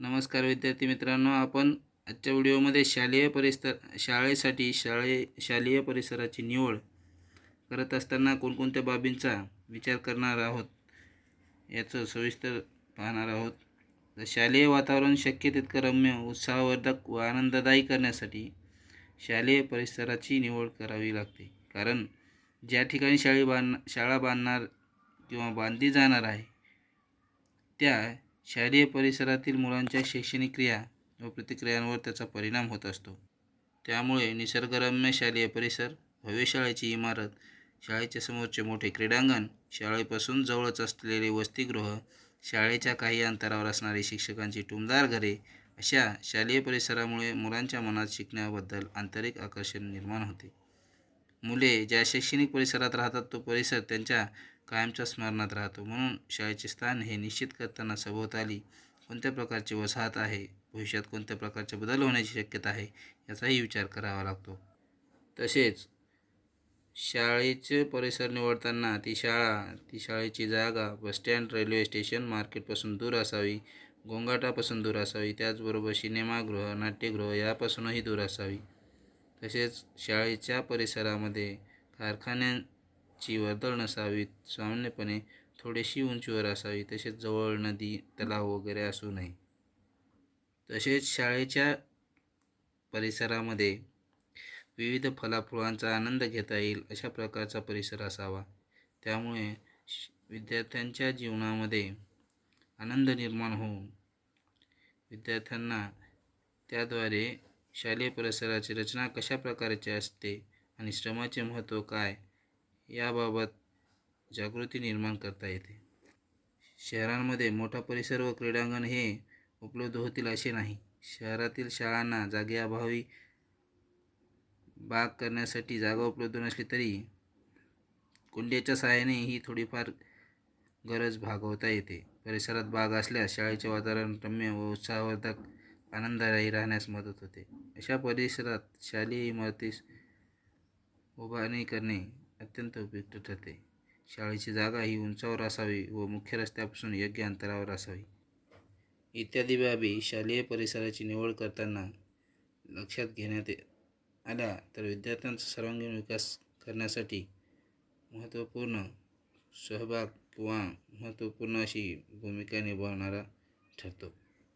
नमस्कार विद्यार्थी मित्रांनो आपण आजच्या व्हिडिओमध्ये शालेय परिसर शाळेसाठी शाळे शालेय परिसराची निवड करत असताना कोणकोणत्या बाबींचा विचार करणार आहोत याचं सविस्तर पाहणार आहोत. तर शालेय वातावरण शक्य तितकं रम्य उत्साहवर्धक व आनंददायी करण्यासाठी शालेय परिसराची निवड करावी लागते. कारण ज्या ठिकाणी शाळे बांध शाळा बांधणार किंवा बांधली जाणार आहे त्या शालेय परिसरातील मुलांच्या शैक्षणिक क्रिया व प्रतिक्रियांवर त्याचा परिणाम होत असतो. त्यामुळे निसर्गरम्य शालेय परिसर भव्य शाळेची इमारत शाळेच्या समोरचे मोठे क्रीडांगण शाळेपासून जवळच असलेले वसतिगृह शाळेच्या काही अंतरावर असणारी शिक्षकांची टुमदार घरे अशा शालेय परिसरामुळे मुलांच्या मनात शिकण्याबद्दल आंतरिक आकर्षण निर्माण होते. मुले ज्या शैक्षणिक परिसरात राहतात तो परिसर त्यांच्या कायमच्या स्मरणात राहतो. म्हणून शाळेचे स्थान हे निश्चित करताना सभोवताली कोणत्या प्रकारची वसाहत आहे? भविष्यात कोणत्या प्रकारचे बदल होण्याची शक्यता आहे? याचाही विचार करावा लागतो. तसेच शाळेचे परिसर निवडताना ती शाळा ती शाळेची जागा बसस्टँड रेल्वे स्टेशन मार्केटपासून दूर असावी गोंगाटापासून दूर असावी त्याचबरोबर सिनेमागृह नाट्यगृह यापासूनही दूर असावी. तसेच शाळेच्या परिसरामध्ये ची वर्दळ नसावीत. सामान्यपणे थोडीशी उंचीवर असावी तसेच जवळ नदी तलाव वगैरे असू नये. तसेच शाळेच्या परिसरामध्ये विविध फलाफुलांचा आनंद घेता येईल अशा प्रकारचा परिसर असावा. त्यामुळे विद्यार्थ्यांच्या जीवनामध्ये आनंद निर्माण होऊन विद्यार्थ्यांना त्याद्वारे शालेय परिसराची रचना कशा प्रकारची असते आणि श्रमाचे महत्त्व काय याबाबत जागृती निर्माण करता येते. शहरांमध्ये मोठा परिसर व क्रीडांगण हे उपलब्ध होतील असे नाही. शहरातील शाळांना जागेअभावी बाग करण्यासाठी जागा उपलब्ध नसली तरी कुंड्याच्या सहाय्याने ही थोडीफार गरज भागवता येते. परिसरात बाग असल्यास शाळेचे वातावरण रम्य व उत्साहवर्धक आनंददायी राहण्यास मदत होते. अशा परिसरात शालेय इमारतीस उभारणी करणे अत्यंत उपयुक्त ठरते शाळेची जागा ही उंचावर असावी व मुख्य रस्त्यापासून योग्य अंतरावर असावी. इत्यादी बाबी शालेय परिसराची निवड करताना लक्षात घेण्यात आल्या तर विद्यार्थ्यांचा सर्वांगीण विकास करण्यासाठी महत्त्वपूर्ण सहभाग किंवा महत्त्वपूर्ण अशी भूमिका निभावणारा ठरतो.